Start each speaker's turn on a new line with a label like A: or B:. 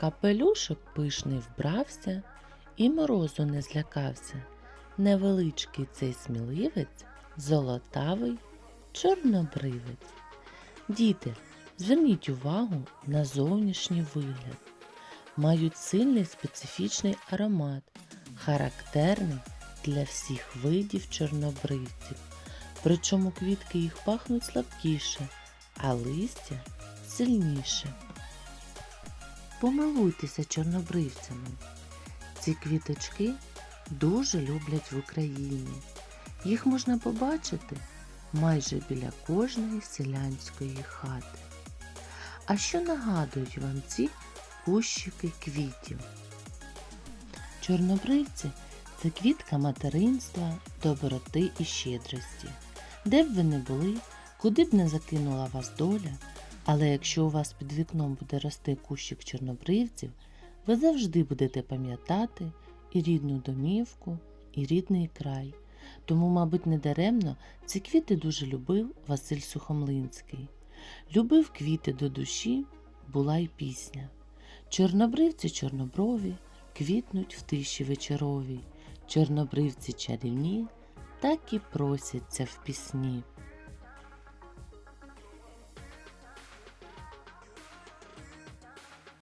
A: Капелюшок пишний вбрався і морозу не злякався. Невеличкий цей сміливець, золотавий чорнобривець. Діти, зверніть увагу на зовнішній вигляд. Мають сильний специфічний аромат, характерний для всіх видів чорнобривців. Причому квітки їх пахнуть слабкіше, а листя сильніше. Помилуйтеся чорнобривцями. Ці квіточки дуже люблять в Україні. Їх можна побачити майже біля кожної селянської хати. А що нагадують вам ці кущики квітів? Чорнобривці це квітка материнства, доброти і щедрості. Де б ви не були, куди б не закинула вас доля, але якщо у вас під вікном буде рости кущик чорнобривців, ви завжди будете пам'ятати і рідну домівку, і рідний край. Тому, мабуть, недаремно ці квіти дуже любив Василь Сухомлинський. Любив квіти до душі, була й пісня. Чорнобривці чорноброві квітнуть в тиші вечоровій, чорнобривці чарівні, так і просяться в пісні.